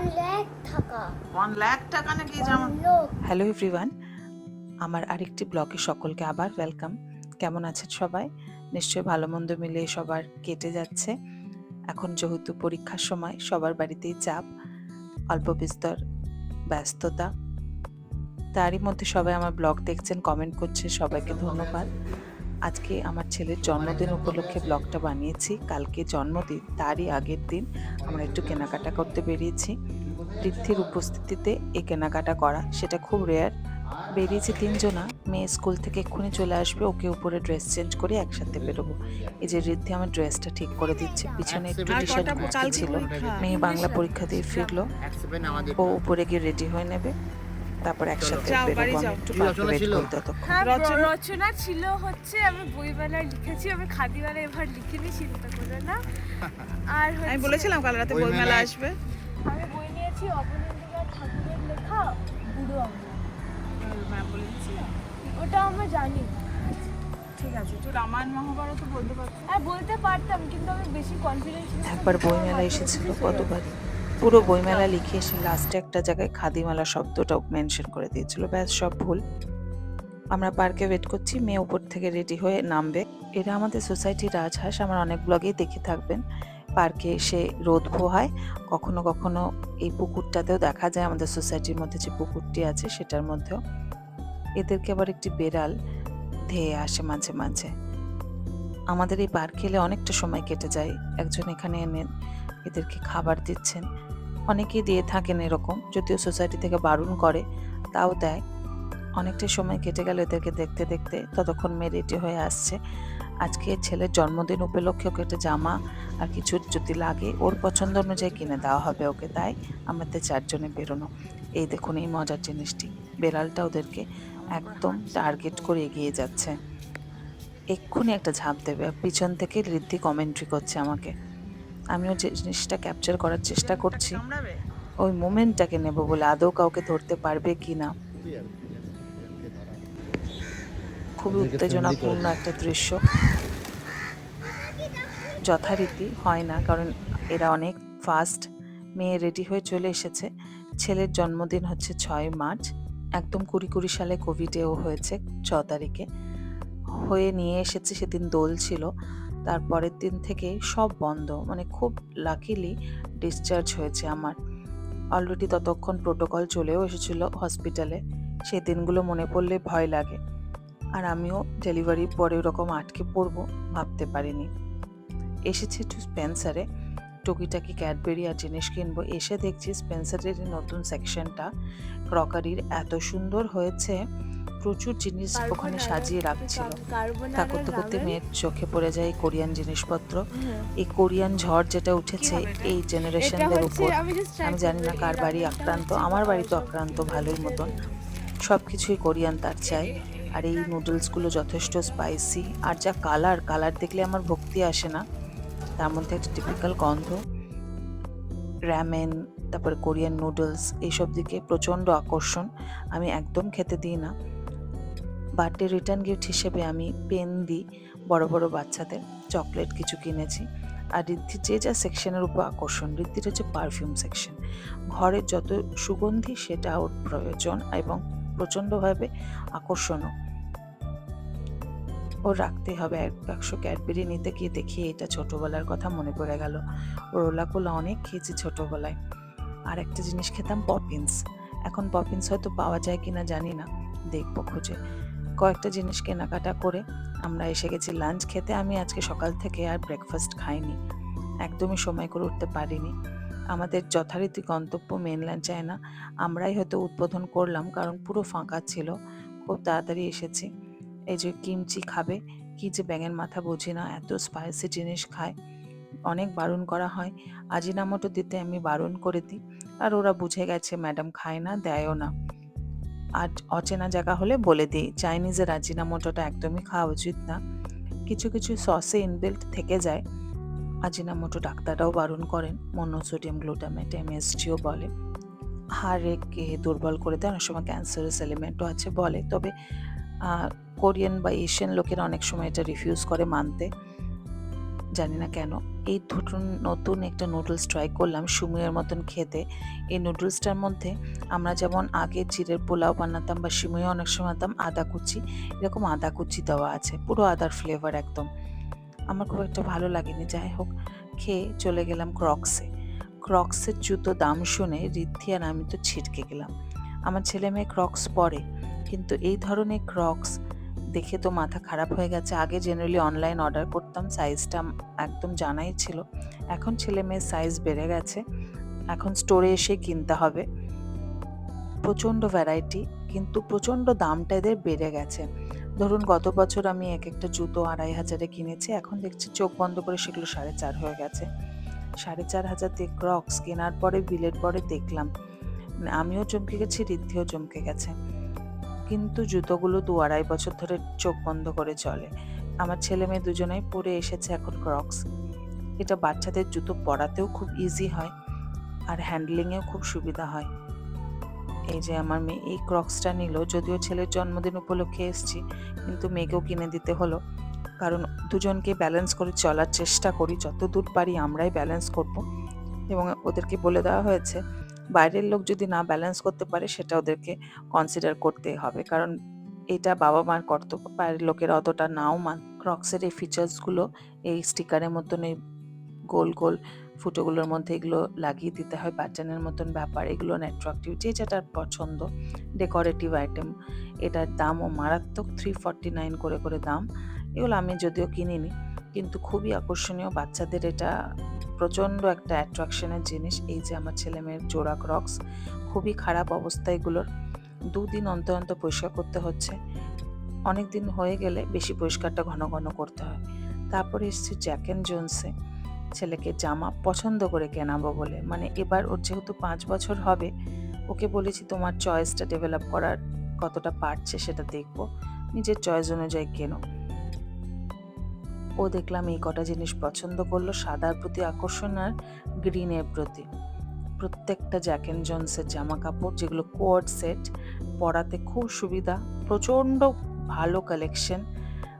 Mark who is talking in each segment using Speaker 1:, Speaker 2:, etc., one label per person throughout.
Speaker 1: One lakh টাকা।
Speaker 2: One lakh টাকা নাকি
Speaker 3: হ্যালো এভরিওয়ান আমার আরেকটি ব্লগে সকলকে আবার ওয়েলকাম কেমন আছেন সবাই? নিশ্চয়ই ভালো মন্দ মিলিয়ে সবার কেটে যাচ্ছে। এখন যেহেতু পরীক্ষার সময় সবার বাড়িতেই চাপ অল্প বিস্তর ব্যস্ততা। তারই মধ্যে সবাই আমার ব্লগ দেখছেন কমেন্ট করছে সবাইকে ধন্যবাদ। আজকে আমার ছেলের জন্মদিন উপলক্ষে ব্লগটা বানিয়েছি। কালকে জন্মদিন তারই আগের দিন আমরা একটু কেনাকাটা করতে বেরিয়েছি। ঋদ্ধির উপস্থিতিতে এই কেনাকাটা করা সেটা খুব রেয়ার বেরিয়েছি তিনজনা মেয়ে স্কুল থেকে এক্ষুনি চলে আসবে ওকে উপরে ড্রেস চেঞ্জ করে একসাথে বেরোবো। এই যে ঋদ্ধি আমার ড্রেসটা ঠিক করে দিচ্ছে পিছনে একটু টি শার্ট ছিল। মেয়ে বাংলা পরীক্ষা দিয়ে ফিরলো। ও উপরে গিয়ে রেডি হয়ে নেবে। তারপর একসাথে বেরোবো আমি একটু পার্কে ততক্ষণ
Speaker 4: হ্যাঁ
Speaker 5: রচনা-
Speaker 4: ছিল হচ্ছে আমি বইমেলায় লিখেছি আমি খাদিমেলায় এবার লিখিনি চিন্তা করে না। আর
Speaker 5: আমি বলেছিলাম কাল রাতে
Speaker 6: বই
Speaker 5: বই মেলা
Speaker 6: মেলায়-
Speaker 5: আসবে।
Speaker 4: আমি বই নিয়েছি অবনীন্দ্রনাথ ঠাকুরের লেখা বুড়ো ওটা আমরা জানি।
Speaker 5: ঠিক আছে তুই রামায়ণ মহাভারত বলতে
Speaker 4: হ্যাঁ বলতে পারতাম কিন্তু আমি বেশি কনফিডেন্স
Speaker 3: একবার বইমেলা এসেছিল কতবার পুরো বইমেলা লিখে এসে লাস্টে একটা জায়গায় খাদিমেলা শব্দটা মেনশন করে দিয়েছিল। ব্যাস, সব ভুল। আমরা পার্কে ওয়েট করছি, মেয়ে উপর থেকে রেডি হয়ে নামবে। এরা আমাদের সোসাইটির রাজহাঁস, আমার অনেক ব্লগেই দেখে থাকবেন। পার্কে এসে রোদ পোহায়। কখনো কখনো এই পুকুরটাতেও দেখা যায়, আমাদের সোসাইটির মধ্যে যে পুকুরটি আছে, সেটার মধ্যেও। এদেরকে আবার একটি বেড়াল ধেয়ে আসে মাঝে মাঝে। আমাদের এই পার্ক এলে অনেকটা সময় কেটে যায়। একজন এখানে এনে এদেরকে খাবার দিচ্ছেন। অনেকেই দিয়ে থাকেন এরকম, যদিও সোসাইটি থেকে বারণ করে, তাও দেয়। অনেকটা সময় কেটে গেল এদেরকে দেখতে দেখতে, ততক্ষণ মেয়ে রেডি হয়ে আসছে। আজকে ছেলের জন্মদিন উপলক্ষে ওকে একটা জামা আর কিছু যদি লাগে, ওর পছন্দ অনুযায়ী কিনে দেওয়া হবে ওকে, তাই আমাদের চারজনে বেরোনো। এই দেখুন, এই মজার জিনিসটি। বেড়ালটা ওদেরকে একদম টার্গেট করে এগিয়ে যাচ্ছে। এক্ষুনি একটা ঝাঁপ দেবে পিছন থেকে ঋদ্ধি কমেন্ট্রি করছে আমাকে। আমিও যে জিনিসটা ক্যাপচার করার চেষ্টা করছি। ওই মোমেন্টটাকে নেব বলে আদৌ কাউকে ধরতে পারবে কি না। খুবই উত্তেজনাপূর্ণ একটা দৃশ্য। যথারীতি হয় না কারণ এরা অনেক ফাস্ট মেয়ে রেডি হয়ে চলে এসেছে। ছেলের জন্মদিন হচ্ছে ছয় মার্চ। একদম কুড়ি কুড়ি সালে কোভিডেও হয়েছে ছ তারিখে। হয়ে নিয়ে এসেছে সেদিন দোল ছিল। তারপরের দিন থেকে সব বন্ধ। মানে খুব লাকিলি ডিসচার্জ হয়েছে আমার। অলরেডি ততক্ষণ প্রোটোকল চলেও এসেছিল হসপিটালে সেই দিনগুলো মনে পড়লে ভয় লাগে। আর আমিও ডেলিভারির পরে ওরকম আটকে পড়ব ভাবতে পারিনি। এসেছি একটু স্পেন্সারে টুকিটাকি ক্যাডবেরি আর জিনিস কিনবো। এসে দেখছি স্পেন্সারের নতুন সেকশনটা ক্রকারির এত সুন্দর হয়েছে। প্রচুর জিনিস ওখানে সাজিয়ে রাখছিল। তা করতে করতে মেয়ের চোখে পড়ে যায় কোরিয়ান জিনিসপত্র। এই কোরিয়ান ঝড় যেটা উঠেছে এই জেনারেশনদের উপর
Speaker 4: আমি
Speaker 3: আমি জানি না কার বাড়ি আক্রান্ত আমার বাড়ি তো আক্রান্ত ভালোই মতন। সব কিছুই কোরিয়ান তার চাই। আর এই নুডলসগুলো যথেষ্ট স্পাইসি আর যা কালার কালার দেখলে আমার ভক্তি আসে না। তার মধ্যে একটা টিপিক্যাল গন্ধ। র্যামেন তারপরে কোরিয়ান নুডলস এইসব দিকে প্রচণ্ড আকর্ষণ। আমি একদম খেতে দিই না। বার্থডে রিটার্ন গিফট হিসেবে আমি পেন দিই বড় বড় বাচ্চাদের, চকলেট কিছু কিনেছি। আর ঋদ্ধির যে যা সেকশনের উপর আকর্ষণ, ঋদ্ধির হচ্ছে পারফিউম সেকশন। ঘরের যত সুগন্ধি সেটা ওর প্রয়োজন এবং প্রচণ্ডভাবে আকর্ষণও। ওর রাখতে হবে এক বাক্স ক্যাডবেরি নিতে গিয়ে দেখি এটা ছোটোবেলার কথা মনে পড়ে গেল। রোলা কোলা অনেক খেয়েছি ছোটোবেলায়। আর একটা জিনিস খেতাম পপিন্স এখন পপিন্স হয়তো পাওয়া যায় কিনা জানি না। দেখব খুঁজে। কয়েকটা জিনিস কেনাকাটা করে আমরা এসে গেছি লাঞ্চ খেতে। আমি আজকে সকাল থেকে আর ব্রেকফাস্ট খাইনি। একদমই সময় করে উঠতে পারিনি। আমাদের যথারীতি গন্তব্য মেনল্যান্ড চায়না আমরাই হয়তো উদ্বোধন করলাম, কারণ পুরো ফাঁকা ছিল। খুব তাড়াতাড়ি এসেছি। এই যে কিমচি খাবে, কি যে ব্যাঙের মাথা বুঝি না, এত স্পাইসি জিনিস খায়। অনেক বারণ করা হয়। আজিনামোটো দিতে আমি বারণ করে দিই। আর ওরা বুঝে গেছে, ম্যাডাম খায় না, দেয়ও না। আর অচেনা জায়গা হলে বলে দিই। চাইনিজের আজিনামোটোটা একদমই খাওয়া উচিত না। কিছু কিছু সসে ইনবিল্ট থেকে যায়। আজিনামোটো ডাক্তাররাও বারণ করেন, মনোসোডিয়াম গ্লুটামেট এমএসজিও বলে। হাড়কে দুর্বল করে দেয়, অনেক সময় ক্যান্সারাস এলিমেন্টও আছে বলে। তবে কোরিয়ান বা এশিয়ান লোকেরা অনেক সময় এটা রিফিউজ করে মানতে। জানি না কেন, এই দুটো নতুন একটা নুডলস ট্রাই করলাম সুমিয়ের মতন খেতে। এই নুডলসটার মধ্যে আমরা যেমন আগে চিড়ের পোলাও বানাতাম বা সিমুয়ে অনেক সময় বানাতাম আদা কুচি, এরকম আদা কুচি দেওয়া আছে, পুরো আদার ফ্লেভার একদম। আমার খুব একটা ভালো লাগেনি, যাই হোক, খেয়ে চলে গেলাম ক্রক্সে ক্রক্সের জুতো দাম শুনে রিদ্ধি আর আমি তো ছিটকে গেলাম। আমার ছেলে মেয়ে ক্রক্স পরে, কিন্তু এই ধরনের ক্রক্স দেখে তো মাথা খারাপ হয়ে গেছে। আগে জেনারেলি অনলাইন অর্ডার করতাম সাইজটা একদম জানাই ছিল। এখন ছেলে মেয়ের সাইজ বেড়ে গেছে। এখন স্টোরে এসে কিনতে হবে। প্রচণ্ড ভ্যারাইটি কিন্তু প্রচণ্ড দামটা এদের বেড়ে গেছে। ধরুন, গত বছর আমি এক একটা জুতো আড়াই হাজারে কিনেছি। এখন দেখছি চোখ বন্ধ করে সেগুলো সাড়ে চার হয়ে গেছে। সাড়ে চার হাজার দিয়ে ক্রক্স কেনার পরে বিলের পরে দেখলাম। আমিও চমকে গেছি রিদ্ধিও চমকে গেছে। কিন্তু জুতোগুলো দু আড়াই বছর ধরে চোখ বন্ধ করে চলে। আমার ছেলে মেয়ে দুজনেই পরে এসেছে এখন ক্রক্স এটা বাচ্চাদের জুতো পরাতেও খুব ইজি হয় আর হ্যান্ডলিংয়েও খুব সুবিধা হয়। এই যে আমার মেয়ে এই ক্রক্সটা নিল, যদিও ছেলের জন্মদিন উপলক্ষে এসেছি, কিন্তু মেয়েকেও কিনে দিতে হলো। কারণ দুজনকে ব্যালেন্স করে চলার চেষ্টা করি যত দূর পারি আমরাই ব্যালেন্স করব। এবং ওদেরকে বলে দেওয়া হয়েছে বাইরের লোক যদি না ব্যালেন্স করতে পারে, সেটা ওদেরকে কনসিডার করতে হবে। কারণ এটা বাবা মার কর্তব্য, বাইরের লোকেরা অতটা নাও মান। ক্রক্সের এই ফিচার্সগুলো এই স্টিকারের মতন, এই গোল গোল ফুটোগুলোর মধ্যে এগুলো লাগিয়ে দিতে হয়। প্যাটার্নের মতন ব্যাপার, এগুলো অ্যাট্রাকটিভ যে যেটার পছন্দ। ডেকোরেটিভ আইটেম এটার দামও মারাত্মক থ্রি ফর্টি নাইন করে করে দাম। এগুলো আমি যদিও কিনিনি কিন্তু খুবই আকর্ষণীয় বাচ্চাদের এটা প্রচণ্ড একটা অ্যাট্রাকশনের জিনিস। এই যে আমার ছেলে মেয়ের জোড়া ক্রক্স খুবই খারাপ অবস্থা এগুলোর। দুদিন অন্তর অন্তর পরিষ্কার করতে হচ্ছে। অনেক দিন হয়ে গেলে বেশি পরিষ্কারটা ঘন ঘন করতে হয়। তারপরে এসেছি জ্যাক অ্যান্ড জোন্সে ছেলেকে জামা পছন্দ করে কেনাবো বলে। মানে এবার ওর যেহেতু পাঁচ বছর হবে, ওকে বলেছি তোমার চয়েসটা ডেভেলপ করার কতটা পারছে সেটা দেখব। নিজের চয়েস অনুযায়ী কেনো। ও দেখলাম এই কটা জিনিস পছন্দ করল সাদার প্রতি আকর্ষণ আর গ্রিনের প্রতি। প্রত্যেকটা জ্যাক অ্যান্ড জন্সের জামা কাপড় যেগুলো কোয়ার্ড সেট, পরাতে খুব সুবিধা, প্রচণ্ড ভালো কালেকশন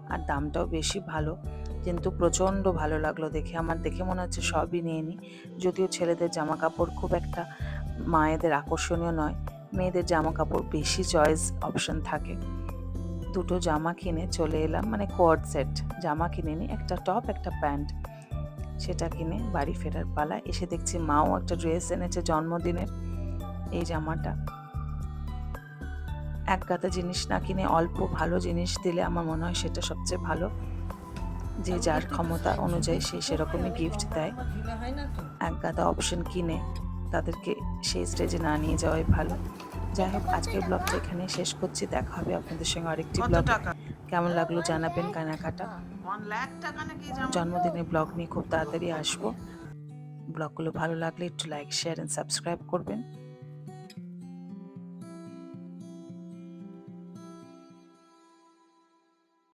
Speaker 3: আর দামটাও বেশি ভালো। কিন্তু প্রচণ্ড ভালো লাগল দেখে, আমার দেখে মনে হচ্ছে সবই নিয়ে নিই যদিও ছেলেদের জামা কাপড় খুব একটা মায়েদের আকর্ষণীয় নয়, মেয়েদের জামা কাপড় বেশি চয়েস অপশন থাকে। দুটো জামা কিনে চলে এলাম মানে কোয়ার্ড সেট জামা কিনে নিই একটা টপ একটা প্যান্ট সেটা কিনে বাড়ি ফেরার পালা, এসে দেখছি মাও একটা ড্রেস এনেছে জন্মদিনের, এই জামাটা। এক গাদা জিনিস না কিনে অল্প ভালো জিনিস দিলে আমার মনে হয় সেটা সবচেয়ে ভালো। যে যার ক্ষমতা অনুযায়ী সে সেরকমই গিফট দেয়। এক গাদা অপশন কিনে তাদেরকে সেই স্টেজে না নিয়ে যাওয়াই ভালো। যাই হোক আজকের ব্লগটা এখানে শেষ করছি। দেখা হবে আপনাদের সঙ্গে আরেকটি ব্লগ কেমন লাগল জানাবেন কেনাকাটা? জন্মদিনের ব্লগ নিয়ে খুব তাড়াতাড়ি আসব। ব্লগগুলো ভালো লাগলে একটু লাইক শেয়ার অ্যান্ড সাবস্ক্রাইব করবেন।